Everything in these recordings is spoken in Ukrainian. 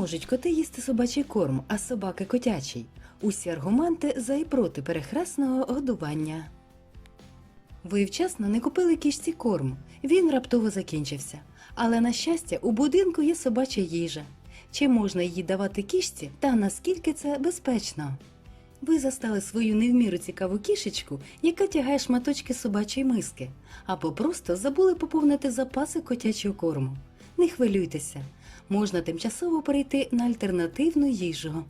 можуть коти їсти собачий корм, а собаки котячий? Усі аргументи за і проти перехресного годування. Ви вчасно не купили кішці корм. Він раптово закінчився. Але на щастя, у будинку є собача їжа. Чи можна її давати кішці та наскільки це безпечно? Ви застали свою невміру цікаву кішечку, яка тягає шматочки собачої миски, або просто забули поповнити запаси котячого корму. Не хвилюйтеся, можна тимчасово перейти на альтернативну їжу.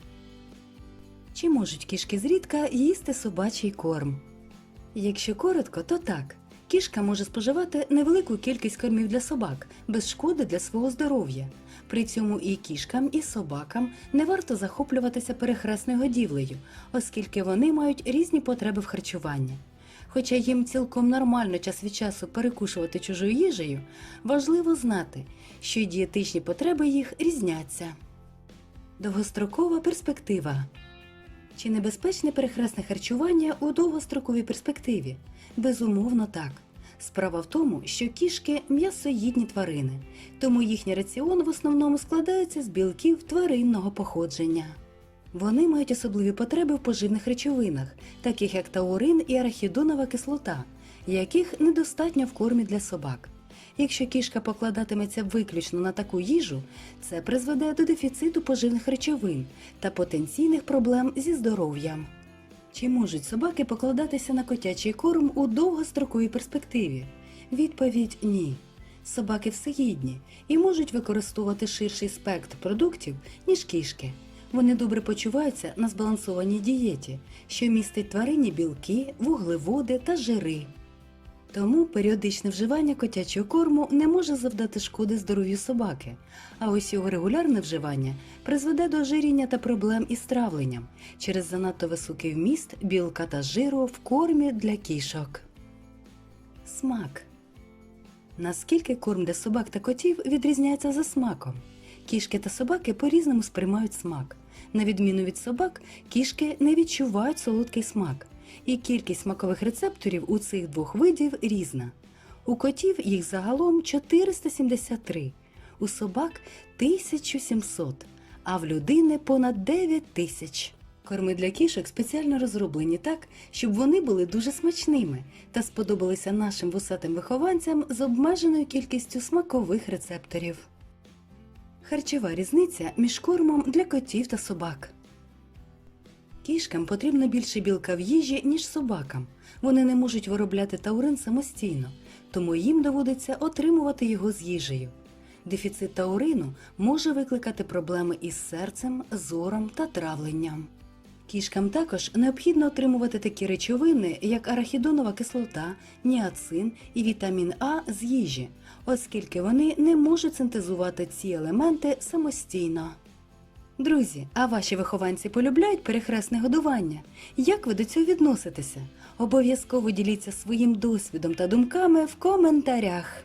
Чи можуть кішки зрідка їсти собачий корм? Якщо коротко, то так. Кішка може споживати невелику кількість кормів для собак без шкоди для свого здоров'я. При цьому і кішкам, і собакам не варто захоплюватися перехресною годівлею, оскільки вони мають різні потреби в харчуванні. Хоча їм цілком нормально час від часу перекушувати чужою їжею, важливо знати, що дієтичні потреби їх різняться. Довгострокова перспектива. Чи небезпечне перехресне харчування у довгостроковій перспективі? Безумовно, так. Справа в тому, що кішки м'ясоїдні тварини, тому їхній раціон в основному складається з білків тваринного походження. Вони мають особливі потреби в поживних речовинах, таких як таурин і арахідонова кислота, яких недостатньо в кормі для собак. Якщо кішка покладатиметься виключно на таку їжу, це призведе до дефіциту поживних речовин та потенційних проблем зі здоров'ям. Чи можуть собаки покладатися на котячий корм у довгостроковій перспективі? Відповідь ні. Собаки всеїдні і можуть використовувати ширший спектр продуктів, ніж кішки. Вони добре почуваються на збалансованій дієті, що містить тваринні білки, вуглеводи та жири. Тому періодичне вживання котячого корму не може завдати шкоди здоров'ю собаки, а ось його регулярне вживання призведе до ожиріння та проблем із травленням через занадто високий вміст білка та жиру в кормі для кішок. Смак. Наскільки корм для собак та котів відрізняється за смаком? Кішки та собаки по-різному сприймають смак. На відміну від собак, кішки не відчувають солодкий смак, і кількість смакових рецепторів у цих двох видів різна. У котів їх загалом 473, у собак 1700, а в людини понад 9 тисяч. Корми для кішок спеціально розроблені так, щоб вони були дуже смачними та сподобалися нашим вусатим вихованцям з обмеженою кількістю смакових рецепторів. Харчова різниця між кормом для котів та собак. Кішкам потрібно більше білка в їжі, ніж собакам. Вони не можуть виробляти таурин самостійно, тому їм доводиться отримувати його з їжею. Дефіцит таурину може викликати проблеми із серцем, зором та травленням. Кішкам також необхідно отримувати такі речовини, як арахідонова кислота, ніацин і вітамін А з їжі, оскільки вони не можуть синтезувати ці елементи самостійно. Друзі, а ваші вихованці полюбляють перехресне годування? Як ви до цього відноситеся? Обов'язково діліться своїм досвідом та думками в коментарях.